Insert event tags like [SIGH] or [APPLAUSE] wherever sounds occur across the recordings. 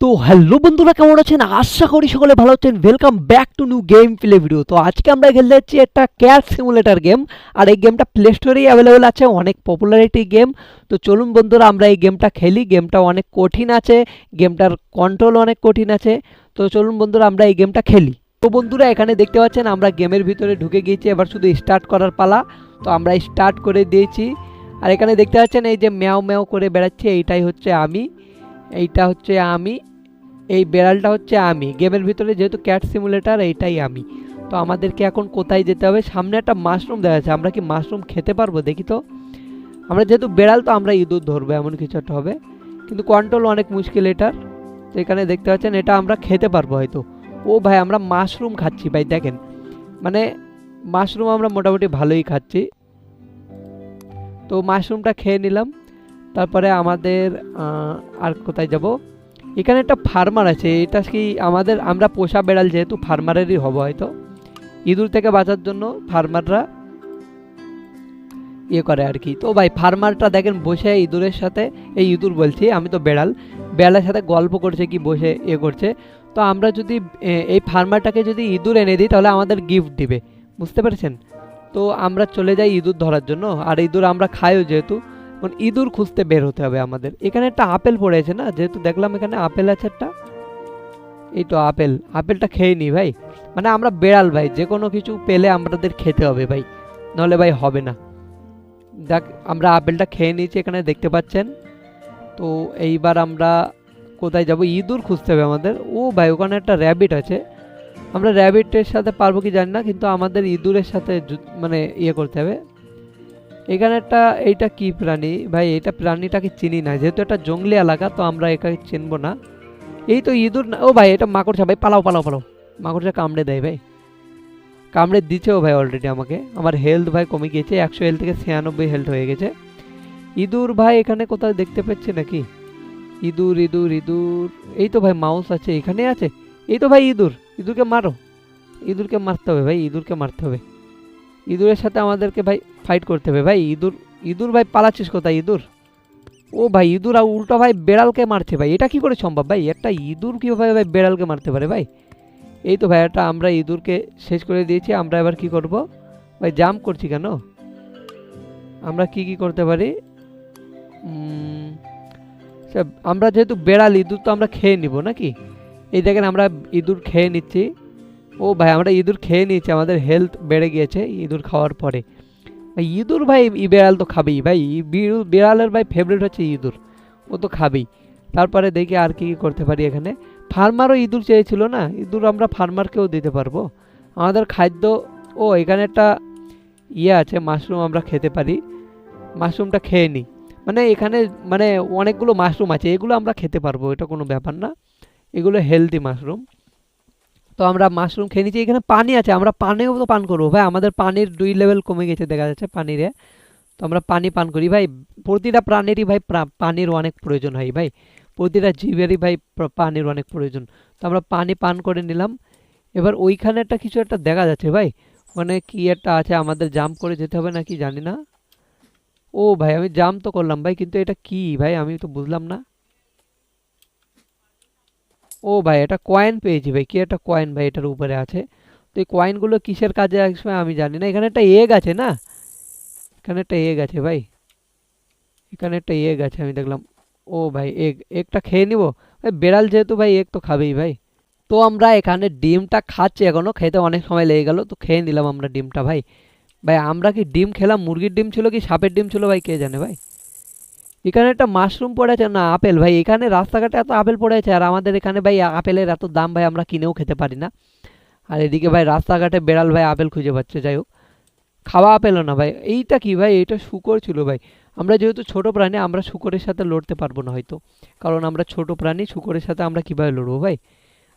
তো হ্যালো বন্ধুরা, কেমন আছেন? আশা করি সকলে ভালো আছেন। Welcome back to new game play video তো আজকে আমরা খেলতে যাচ্ছি একটা ক্যাট সিমুলেটার গেম আর এই গেমটা প্লে স্টোরেই অ্যাভেলেবেল আছে, অনেক পপুলারিটি গেম তো চলুন বন্ধুরা, আমরা এই গেমটা খেলি। গেমটা অনেক কঠিন আছে গেমটার কন্ট্রোল অনেক কঠিন আছে। তো চলুন বন্ধুরা, আমরা এই গেমটা খেলি। তো বন্ধুরা, এখানে দেখতে পাচ্ছেন, আমরা গেমের ভিতরে ঢুকে গিয়েছি। এবার শুধু স্টার্ট করার পালা। তো আমরা স্টার্ট করে দিয়েছি। আর এখানে দেখতে পাচ্ছেন, এই যে ম্যাও ম্যাও করে বেড়াচ্ছে, এইটাই হচ্ছে আমি। এইটা হচ্ছে আমি। এই বেড়ালটা হচ্ছে আমি। গেমের ভিতরে যেহেতু ক্যাট সিমুলেটার এইটাই আমি। তো আমাদেরকে এখন কোথায় যেতে হবে? সামনে একটা মাশরুম দেখা যাচ্ছে আমরা কি মাশরুম খেতে পারব? দেখি তো। আমরা যেহেতু বেড়াল, তো আমরা ইঁদুর ধরবো, এমন কিছু একটা হবে। কিন্তু কন্ট্রোল অনেক মুশকিল এটার। তো এখানে দেখতে পাচ্ছেন, এটা আমরা খেতে পারব হয়তো। ও ভাই, আমরা মাশরুম খাচ্ছি ভাই, দেখেন। মানে মাশরুম আমরা মোটামুটি ভালোই খাচ্ছি। তো মাশরুমটা খেয়ে নিলাম। তারপরে আমাদের আর কোথায় যাব? এখানে একটা ফার্মার আছে, এটা কি আমাদের, আমরা পোষা বেড়াল যেহেতু ফার্মারেরই হব হয়তো। ইঁদুর থেকে বাঁচার জন্য ফার্মাররা ইয়ে করে আর কি। তো ভাই ফার্মারটা দেখেন বসে ইঁদুরের সাথে, এই ইঁদুর বলছি, আমি তো বেড়াল। বেড়ালের সাথে গল্প করছে কি বসে ইয়ে করছে। তো আমরা যদি এই ফার্মারটাকে যদি ইঁদুর এনে দিই, তাহলে আমাদের গিফট দিবে। বুঝতে পেরেছেন? তো আমরা চলে যাই ইঁদুর ধরার জন্য। আর ইঁদুর আমরা খাইও যেহেতু। এখন ইঁদুর খুঁজতে বের হতে হবে আমাদের। এখানে একটা আপেল পড়েছে না? যেহেতু দেখলাম এখানে আপেল আছে একটা। এই তো আপেল। আপেলটা খেয়ে নি ভাই। মানে আমরা বেড়াল ভাই, যে কোনো কিছু পেলে আমাদের খেতে হবে ভাই। নাহলে ভাই হবে না। দেখ, আমরা আপেলটা খেয়ে নিয়েছি এখানে, দেখতে পাচ্ছেন? তো এইবার আমরা কোথায় যাব? ইঁদুর খুঁজতে হবে আমাদের। ও ভাই, ওখানে একটা র্যাবিট আছে। আমরা র্যাবিটের সাথে পারব কি জানি না, কিন্তু আমাদের ইঁদুরের সাথে মানে ইয়ে করতে হবে। এখানে একটা, এইটা কি প্রাণী? ভাই, এটা প্রাণীটাকে চিনি না? যেহেতু একটা জঙ্গলি এলাকা, তো আমরা এটাকে চিনবো না। এই তো ইঁদুর না, ও ভাই, এটা মাকড়সা, ভাই, পালাও পালাও পালাও। মাকড়সা কামড়ে দেয়, ভাই। কামড়ে দিচ্ছেও ভাই অলরেডি আমাকে। আমার হেলথ ভাই কমে গিয়েছে, একশো হেলথ থেকে ছিয়ানব্বই হেলথ হয়ে গেছে। ইঁদুর ভাই, এখানে কোথাও দেখতে পাচ্ছি নাকি? ইঁদুর ইঁদুর ইঁদুর। এই তো ভাই মাউস আছে, এখানে আছে। এই তো ভাই, ইঁদুর। ইঁদুরকে মারো। ইঁদুরকে মারতে হবে, ভাই, ইঁদুরকে মারতে হবে। ইঁদুরের সাথে আমাদেরকে ভাই ফাইট করতে হবে। ভাই, ইঁদুর ইঁদুর ভাই পালাচ্ছিস কোথায়? ইঁদুর? ও ভাই, ইঁদুর আর উল্টো ভাই বেড়ালকে মারছে ভাই। এটা কি করে সম্ভব ভাই? একটা ইঁদুর কীভাবে ভাই বেড়ালকে মারতে পারে ভাই? এই তো ভাই এটা আমরা ইঁদুরকে শেষ করে দিয়েছি। আমরা এবার কি করব? ভাই জাম করছি কেন? আমরা কি কি করতে পারি? আমরা যেহেতু বেড়াল, ইঁদুর তো আমরা খেয়ে নিব নাকি? এই দেখেন আমরা ইঁদুর খেয়ে নিচ্ছি। ও ভাই, আমরা ইঁদুর খেয়ে নিয়েছি, আমাদের হেলথ বেড়ে গিয়েছে ইঁদুর খাওয়ার পরে। ইঁদুর ভাই ই বেড়াল তো খাবেই। ভাই ই বিড়ু- বিড়ালের ভাই ফেভারিট হচ্ছে ইঁদুর। ও তো খাবেই। তারপরে দেখি আর কি কি করতে পারি এখানে। ফার্মারও ইঁদুর চেয়েছিল না? ইঁদুর আমরা ফার্মারকেও দিতে পারব। আমাদের খাদ্য, ও, এখানে একটা ইয়ে আছে মাশরুম আমরা খেতে পারি। মাশরুমটা খেয়ে নিই মানে এখানে মানে অনেকগুলো মাশরুম আছে, এগুলো আমরা খেতে পারব, এটা কোনো ব্যাপার না। এগুলো হেলদি মাশরুম তো আমরা মাশরুম খেয়ে নিচ্ছি এখানে পানি আছে, আমরা পানিও তো পান করব। ভাই, আমাদের পানির দুই লেভেল কমে গেছে, দেখা যাচ্ছে পানিরে। তো আমরা পানি পান করি, ভাই। প্রতিটা প্রাণীরই, ভাই পানির অনেক প্রয়োজন হয়, ভাই। প্রতিটা জীবেরই, ভাই পানির অনেক প্রয়োজন। তো আমরা পানি পান করে নিলাম। এবার ওইখানে একটা কিছু একটা দেখা যাচ্ছে, ভাই। মানে কি একটা আছে, আমাদের জাম্প করে যেতে হবে নাকি জানি না। ও, ভাই, আমি জাম্প তো করলাম, ভাই, কিন্তু এটা কি, ভাই? আমি তো বুঝলাম না। ও ভাই, এটা কয়েন পেয়েছি ভাই। কি একটা কয়েন ভাই, এটার উপরে আছে। তো এই কয়েনগুলো কিসের কাজে আসবে আমি জানি না। এখানে একটা এগ আছে না? এখানে একটা এগ আছে ভাই। এখানে একটা এগ আছে, আমি দেখলাম। ও ভাই এগ এগটা খেয়ে নিব? ভাই, বেড়াল যেহেতু ভাই এগ তো খাবেই ভাই। তো আমরা এখানে ডিমটা খাচ্ছি এখনও খেতে অনেক সময় লেগে গেল, তো খেয়ে নিলাম আমরা ডিমটা ভাই। ভাই, আমরা কি ডিম খেলাম? মুরগির ডিম ছিল কি সাপের ডিম ছিল ভাই, কে জানে ভাই? এখানে একটা মাশরুম পড়ে আছে না, আপেল ভাই। এখানে রাস্তাঘাটে এত আপেল পড়ে আছে আর আমাদের এখানে ভাই, আপেলের এত দাম ভাই, আমরা কিনেও খেতে পারি না। আর এদিকে ভাই, রাস্তাঘাটে বেড়াল ভাই আপেল খুঁজে পাচ্ছে, যাই হোক। খাওয়া আপেলও না ভাই। এইটা কি ভাই? এটা শুকর ছিল ভাই। আমরা যেহেতু ছোট প্রাণী, আমরা শুকরের সাথে লড়তে পারব না হয়তো। কারণ আমরা ছোট প্রাণী, শুকরের সাথে আমরা কীভাবে লড়বো ভাই?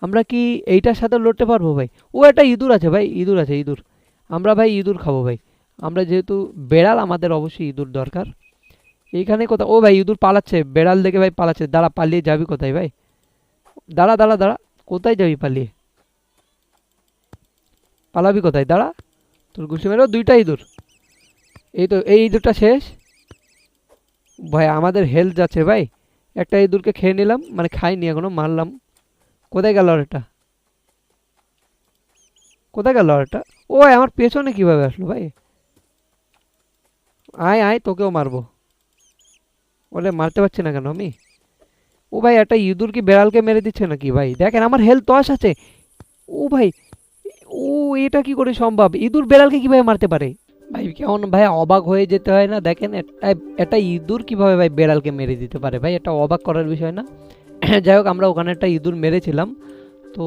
আমরা কি এইটার সাথে লড়তে পারব ভাই? ও, একটা ইঁদুর আছে ভাই, ইঁদুর আছে, ইঁদুর। আমরা ভাই, ইঁদুর খাব ভাই। আমরা যেহেতু বেড়াল, আমাদের অবশ্যই ইঁদুর দরকার। এইখানে কোথাও, ও ভাই ইঁদুর পালাচ্ছে, বেড়াল দেখে ভাই পালাচ্ছে, দাঁড়া, পালিয়ে যাবি কোথায় ভাই? দাঁড়া দাঁড়া দাঁড়া, কোথায় যাবি পালিয়ে? পালাবি কোথায়? দাঁড়া, তোর ঘুষে মেরো দুইটা ইঁদুর। এই তো, এই ইঁদুরটা শেষ। ভাই, আমাদের হেলথ যাচ্ছে ভাই। একটা ইঁদুরকে খেয়ে নিলাম মানে খাইনি এখনও, মারলাম। কোথায় গেল আর এটা? কোথায় গেল আর এটা? ও আমার পেছনে কীভাবে আসলো ভাই? আয় আয়, তোকেও মারবো। বলে মারতে পারছি না কেন, আমি? ও ভাই, একটা ইঁদুর কি বেড়ালকে মেরে দিচ্ছে নাকি ভাই? দেখেন, আমার হেলথ দশ আছে। ও ভাই, ও, এটা কি করে সম্ভব? ইঁদুর বেড়ালকে কীভাবে মারতে পারে? ভাই, কেমন ভাই, অবাক হয়ে যেতে হয় না? দেখেন, একটা একটা ইঁদুর কীভাবে ভাই বেড়ালকে মেরে দিতে পারে? ভাই, এটা অবাক করার বিষয় না? [CLEARS THROAT] যাই হোক, আমরা ওখানে একটা ইঁদুর মেরেছিলাম। তো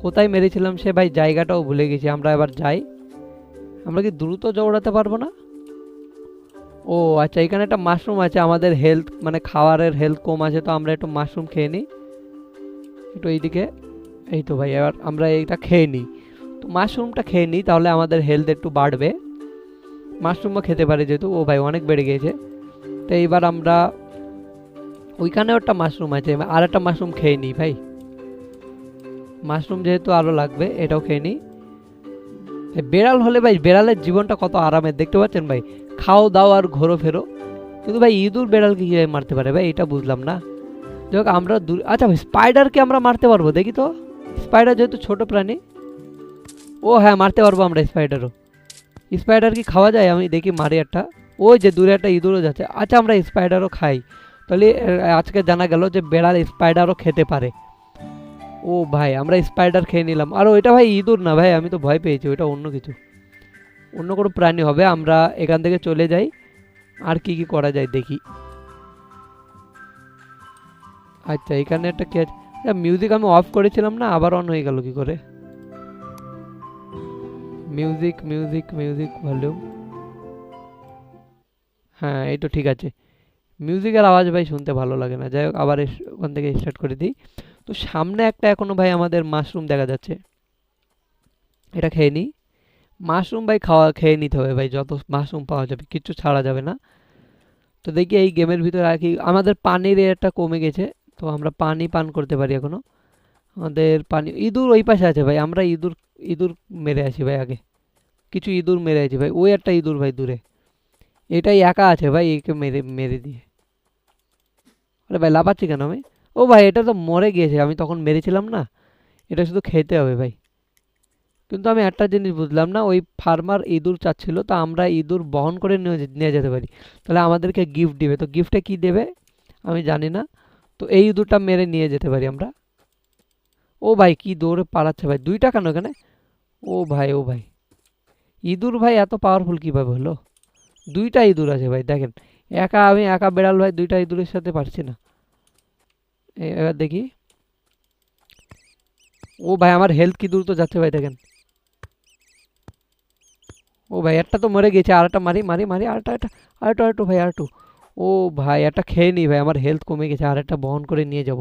কোথায় মেরেছিলাম সে ভাই, জায়গাটাও ভুলে গেছি। আমরা এবার যাই। আমরা কি দ্রুত দৌড়াতে পারব না? ও আচ্ছা এখানে একটা মাশরুম আছে, আমাদের হেলথ মানে খাবারের হেলথ কম আছে, তো আমরা একটু মাশরুম খেয়ে নিই। একটু এইদিকে, এই তো ভাই, এবার আমরা এইটা খেয়ে নিই। তো মাশরুমটা খেয়ে নিই, তাহলে আমাদের হেলথ একটু বাড়বে। মাশরুমও খেতে পারে যেহেতু, ও ভাই অনেক বেড়ে গিয়েছে। তো এইবার আমরা ওইখানেও একটা মাশরুম আছে আর একটা মাশরুম খেয়ে নিই ভাই। মাশরুম যেহেতু আরও লাগবে, এটাও খেয়ে নিই। বেড়াল হলে ভাই, বেড়ালের জীবনটা কত আরামের, দেখতে পাচ্ছেন ভাই? খাও দাও আর ঘোরো ফেরো। কিন্তু ভাই, ইঁদুর বেড়ালকে কীভাবে মারতে পারে ভাই? এটা বুঝলাম না। যাই আমরা দূর আচ্ছা ভাই স্পাইডারকে আমরা মারতে পারব, দেখি তো। স্পাইডার যেহেতু ছোট প্রাণী। ও হ্যাঁ মারতে পারব আমরা স্পাইডারও স্পাইডার কি খাওয়া যায়? আমি দেখি, মারি একটা। ওই যে দূরে একটা ইঁদুরও যাচ্ছে। আচ্ছা আমরা স্পাইডারও খাই। তাহলে আজকে জানা গেল যে বেড়াল স্পাইডারও খেতে পারে। ও ভাই, আমরা স্পাইডার খেয়ে নিলাম। আর ওইটা ভাই ইঁদুর না ভাই, আমি তো ভয় পেয়েছি, ওইটা অন্য কিছু। অন্য কোনো প্রাণী হবে, আমরা এখান থেকে চলে যাই। আর কি কি করা যায় দেখি। আচ্ছা এখানে একটা কি আছে? মিউজিক আমি অফ করেছিলাম না, আবার অন হয়ে গেল কি করে? মিউজিক মিউজিক মিউজিক ভলিউম হ্যাঁ এই তো ঠিক আছে। মিউজিকের আওয়াজ ভাই শুনতে ভালো লাগে না। যাই হোক, আবার ওখান থেকে স্টার্ট করে দিই। তো সামনে একটা এখনও ভাই আমাদের মাশরুম দেখা যাচ্ছে। এটা খেয়ে নিই মাশরুম ভাই খাওয়া, খেয়ে নিতে হবে ভাই, যত মাশরুম পাওয়া যাবে, কিচ্ছু ছাড়া যাবে না। তো দেখি এই গেমের ভিতরে আর কি, আমাদের পানির একটা কমে গেছে, তো আমরা পানি পান করতে পারি এখনও। আমাদের পানি, ইঁদুর ওই পাশে আছে ভাই, আমরা ইঁদুর ইঁদুর মেরে আছি ভাই আগে। কিছু ইঁদুর মেরে আছি ভাই ওই একটা ইঁদুর ভাই দূরে। এটাই একা আছে ভাই, একে মেরে মেরে দিয়ে। আরে ভাই, লাফাচ্ছি কেন আমি? ও ভাই, এটা তো মরে গিয়েছে, আমি তখন মেরেছিলাম না। এটা শুধু খেতে হবে ভাই। কিন্তু আমি একটা জিনিস বুঝলাম না, ওই ফার্মার ইঁদুর চাচ্ছিল, তো আমরা ইঁদুর বহন করে নিয়ে যেতে পারি। তাহলে আমাদেরকে গিফট দিবে, তো গিফটে কি দেবে? আমি জানি না। তো এই ইঁদুরটা মেরে নিয়ে যেতে পারি আমরা। ও ভাই, কি দৌড়ে পালাচ্ছে ভাই দুইটা কেন এখানে ও ভাই ও ভাই। ইঁদুর ভাই এত পাওয়ারফুল কীভাবে হলো? দুইটা ইঁদুর আছে ভাই, দেখেন। একা আমি একা বেড়াল ভাই, দুইটা ইঁদুরের সাথে পারছি না। এবার দেখি। ও ভাই, আমার হেলথ কি দ্রুত যাচ্ছে ভাই দেখেন। ও ভাই, একটা তো মরে গেছে, আর একটা মারি মারি মারি আরেকটা একটা আরেকটু আরেকটু ভাই আরেকটু ও ভাই, একটা খেয়ে নিই ভাই, আমার হেলথ কমে গেছে, আর একটা বহন করে নিয়ে যাব।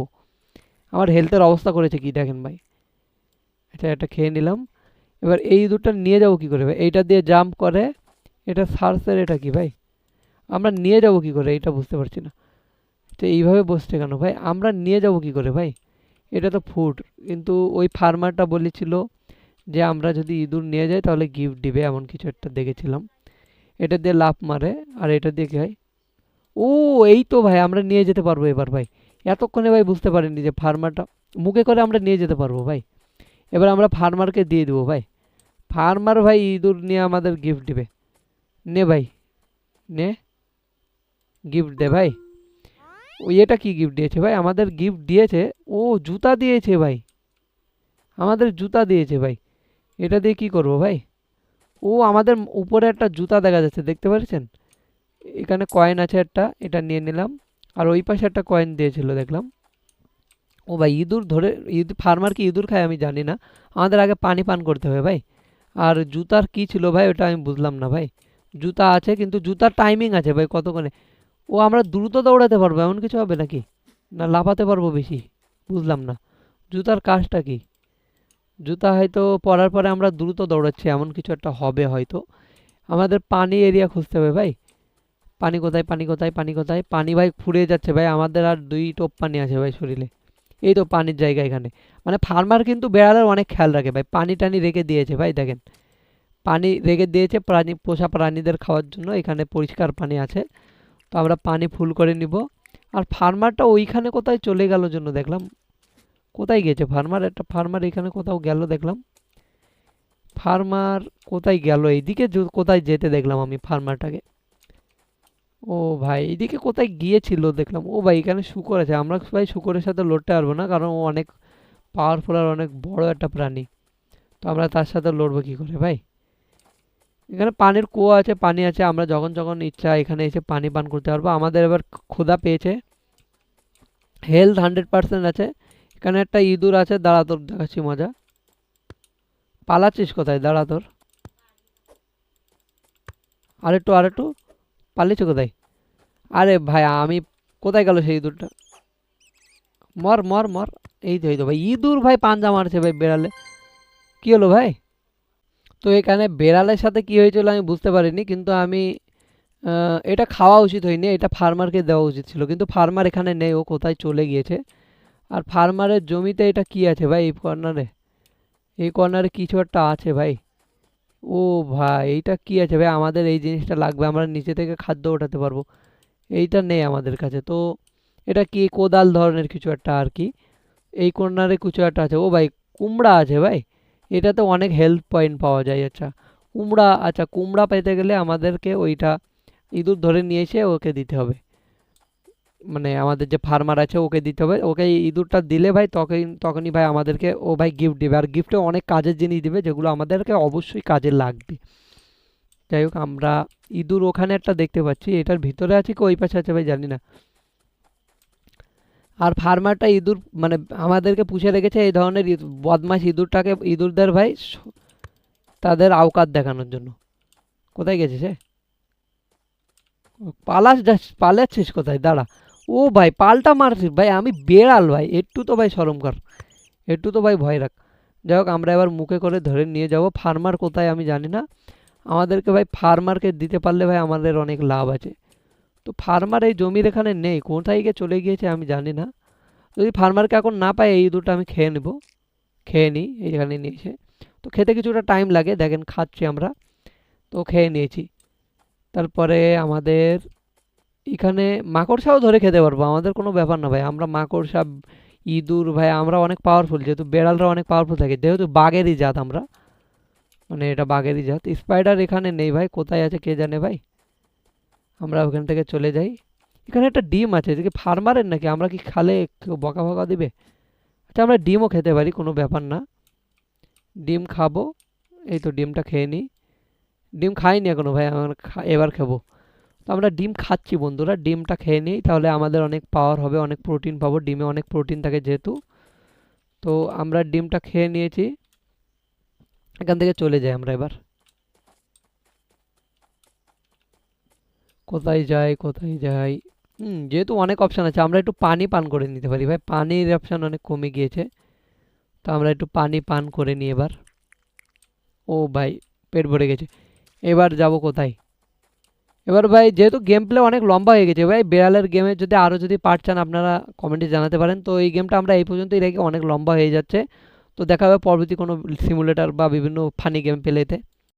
আমার হেলথের অবস্থা করেছে কি দেখেন ভাই। এটা একটা খেয়ে নিলাম। এবার এই দুটো নিয়ে যাব কি করে ভাই? এইটা দিয়ে জাম্প করে, এটা সার্সের এটা কি ভাই? আমরা নিয়ে যাব কি করে? এইটা বুঝতে পারছি না। তো এইভাবে বসছে কেন? ভাই, আমরা নিয়ে যাব কি করে ভাই? এটা তো ফুড কিন্তু ওই ফার্মারটা বলেছিল যে, আমরা যদি ইঁদুর নিয়ে যাই, তাহলে গিফট দিবে, এমন কিছু একটা দেখেছিলাম। এটা দিয়ে লাফ মারে, আর এটা দিয়ে কি হয়? ও, এই তো ভাই, আমরা নিয়ে যেতে পারব এবার ভাই। এতক্ষণে ভাই বুঝতে পারিনি যে ফার্মারটা মুখে করে আমরা নিয়ে যেতে পারব ভাই। এবার আমরা ফার্মারকে দিয়ে দেবো ভাই। ফার্মার ভাই, ইঁদুর নিয়ে আমাদের গিফট দেবে। নে ভাই। নে। গিফট দে ভাই। এটা কি গিফট দিয়েছে ভাই? আমাদের গিফট দিয়েছে, ও জুতা দিয়েছে ভাই। আমাদের জুতা দিয়েছে ভাই। এটা দিয়ে কি করব ভাই? ও আমাদের উপরে একটা জুতা দেখা যাচ্ছে, দেখতে পাচ্ছেন? এখানে কয়েন আছে একটা, এটা নিয়ে নিলাম। আর ওই পাশে একটা কয়েন দিয়েছিল, দেখলাম। ও ভাই, ইঁদুর ধরে, ইঁদুর ফার্মার কি ইঁদুর খায় আমি জানি না। আমাদের আগে পানি পান করতে হবে ভাই। আর জুতার কি ছিল ভাই, ওটা আমি বুঝলাম না ভাই। জুতা আছে, কিন্তু জুতার টাইমিং আছে ভাই, কতক্ষণে? ও আমরা দ্রুত দৌড়াতে পারব, এমন কিছু হবে নাকি? না, লাফাতে পারব বেশি, বুঝলাম না। জুতার কাজটা কি? জুতা হয়তো পরার পরে আমরা দ্রুত দৌড়াচ্ছি, এমন কিছু একটা হবে হয়তো। আমাদের পানি এরিয়া খুঁজতে হবে ভাই। পানি কোথায় পানি কোথায় পানি কোথায়? পানি ভাই ফুরিয়ে যাচ্ছে ভাই, আমাদের আর দুই টোপ পানি আছে ভাই শরীরে। এই তো পানির জায়গা এখানে। মানে ফার্মার কিন্তু বেড়ালের অনেক খেয়াল রাখে ভাই, পানি টানি রেখে দিয়েছে ভাই, দেখেন। পানি রেখে দিয়েছে, প্রাণী, পোষা প্রাণীদের খাওয়ার জন্য, এখানে পরিষ্কার পানি আছে। তো আমরা পানি ফুল করে নিব। আর ফার্মারটা ওইখানে কোথায় চলে গেল জন্য দেখলাম। কোথায় গেছে ফার্মার? একটা ফার্মার এখানে কোথাও গেল দেখলাম। ফার্মার কোথায় গেল? এইদিকে কোথায় যেতে দেখলাম আমি ফার্মারটাকে। ও ভাই, এইদিকে কোথায় গিয়েছিল দেখলাম। ও ভাই, এখানে শুকর আছে। আমরা ভাই শুকরের সাথে লড়তে পারব না, কারণ ও অনেক পাওয়ারফুল আর অনেক বড় একটা প্রাণী। তো আমরা তার সাথে লড়বো কী করে ভাই? এখানে পানির কুয়ো আছে, পানি আছে। আমরা যখন যখন ইচ্ছা এখানে এসে পানি পান করতে পারব। আমাদের এবার ক্ষুধা পেয়েছে। হেলথ হান্ড্রেড পার্সেন্ট আছে। এখানে একটা ইঁদুর আছে। দাঁড়া তোর, দেখাচ্ছি মজা। পালাচ্ছিস কোথায়? দাঁড়া তোর। আরেকটু আরেকটু। পালিয়েছো কোথায়? আরে ভাই, আমি কোথায় গেল সেই ইঁদুরটা? মর মর মর। এই তো এই তো ভাই। ইঁদুর ভাই পাঞ্জা মারছে ভাই বেড়ালে। কী হলো ভাই? তো এখানে বেড়ালের সাথে কি হয়েছিল আমি বুঝতে পারিনি, কিন্তু আমি এটা খাওয়া উচিত হয়নি, এটা ফার্মারকে দেওয়া উচিত ছিল, কিন্তু ফার্মার এখানে নেই, ও কোথায় চলে গিয়েছে। আর ফার্মারের জমিতে এটা কি আছে ভাই, এই কর্নারে? এই কর্নারে কিছু একটা আছে ভাই। ও ভাই, এইটা কি আছে ভাই? আমাদের এই জিনিসটা লাগবে, আমরা নিচে থেকে খাদ্য ওঠাতে পারব। এইটা নেই আমাদের কাছে, তো এটা কি কোদাল ধরনের কিছু একটা আর কি? এই কর্নারে কিছু একটা আছে, ও ভাই, কুমড়া আছে ভাই। এটাতে অনেক হেল্প পয়েন্ট পাওয়া যায়। আচ্ছা কুমড়া আচ্ছা কুমড়া পেতে গেলে আমাদেরকে ওইটা ইঁদুর ধরে নিয়ে এসে ওকে দিতে হবে। মানে আমাদের যে ফার্মার আছে, ওকে দিতে হবে। ওকে ইঁদুরটা দিলে ভাই তখন তখনই ভাই আমাদেরকে, ও ভাই গিফট দেবে। আর গিফটে অনেক কাজের জিনিস দিবে, যেগুলো আমাদেরকে অবশ্যই কাজে লাগবে। যাই হোক, আমরা ইঁদুর ওখানে একটা দেখতে পাচ্ছি। এটার ভিতরে আছে কি, ওই পাশে আছে ভাই, জানি না। আর ফার্মারটা ইঁদুর মানে আমাদেরকে পুষে রেখেছে এই ধরনের বদমাশ ইঁদুরটাকে, ইঁদুরদের ভাই, তাদের আওকাত দেখানোর জন্য। কোথায় গেছে সে পালাস যাস, পালাচ্ছিস কোথায়? দাঁড়া। ও ভাই, পাল্টা মারছিস ভাই, আমি বেড়াল ভাই, একটু তো ভাই সরম কর, একটু তো ভাই ভয় রাখ। যাই হোক, আমরা এবার মুখে করে ধরে নিয়ে যাব। ফার্মার কোথায় আমি জানি না। আমাদেরকে ভাই, ফার্মারকে দিতে পারলে ভাই আমাদের অনেক লাভ আছে। তো ফার্মার এই জমির এখানে নেই, কোথায় গিয়ে চলে গিয়েছে আমি জানি না। যদি ফার্মারকে এখন না পাই এই দুটো আমি খেয়ে নেব। খেয়ে নিই এইখানে নিয়েছে। তো খেতে কিছুটা টাইম লাগে, দেখেন খাচ্ছি আমরা। তো খেয়ে নিয়েছি। তারপরে আমাদের এখানে মাকড়সাও ধরে খেতে পারব, আমাদের কোনো ব্যাপার না ভাই। আমরা মাকড়সা, ইঁদুর ভাই, আমরা অনেক পাওয়ারফুল যেহেতু বেড়ালরা অনেক পাওয়ারফুল থাকে। যেহেতু বাঘেরই জাত আমরা মানে এটা বাঘেরই জাত। স্পাইডার এখানে নেই ভাই, কোথায় আছে কে জানে ভাই? আমরা ওখান থেকে চলে যাই। এখানে একটা ডিম আছে, এদিকে ফার্মারের নাকি? আমরা কি খালে কেউ বকা বকা দিবে? আচ্ছা আমরা ডিমও খেতে পারি, কোনো ব্যাপার না। ডিম খাব, এই তো ডিমটা খেয়ে নিই। ডিম খাইনি এখনও ভাই এবার খাব। তো আমরা ডিম খাচ্ছি বন্ধুরা, ডিমটা খেয়ে নিই, তাহলে আমাদের অনেক পাওয়ার হবে, অনেক প্রোটিন পাবো, ডিমে অনেক প্রোটিন থাকে যেহেতু। তো আমরা ডিমটা খেয়ে নিয়েছি, এখান থেকে চলে যাই আমরা এবার। কোথায় যাই কোথায় যাই হুম, যেহেতু অনেক অপশান আছে, আমরা একটু পানি পান করে নিতে পারি। ভাই, পানির অপশান অনেক কমে গিয়েছে। তো আমরা একটু পানি পান করে নিই এবার। ও ভাই, পেট ভরে গেছে। এবার যাব কোথায়? এবার ভাই, যেহেতু গেম প্লে অনেক লম্বা হয়ে গেছে, ভাই, বেড়ালের গেমে যদি আরও যদি পার্ট চান, আপনারা কমেন্টে জানাতে পারেন। তো এই গেমটা আমরা এই পর্যন্তই রেখে অনেক লম্বা হয়ে যাচ্ছে। তো দেখা হবে পরবর্তী কোনো সিমুলেটর বা বিভিন্ন ফানি গেম প্লেতে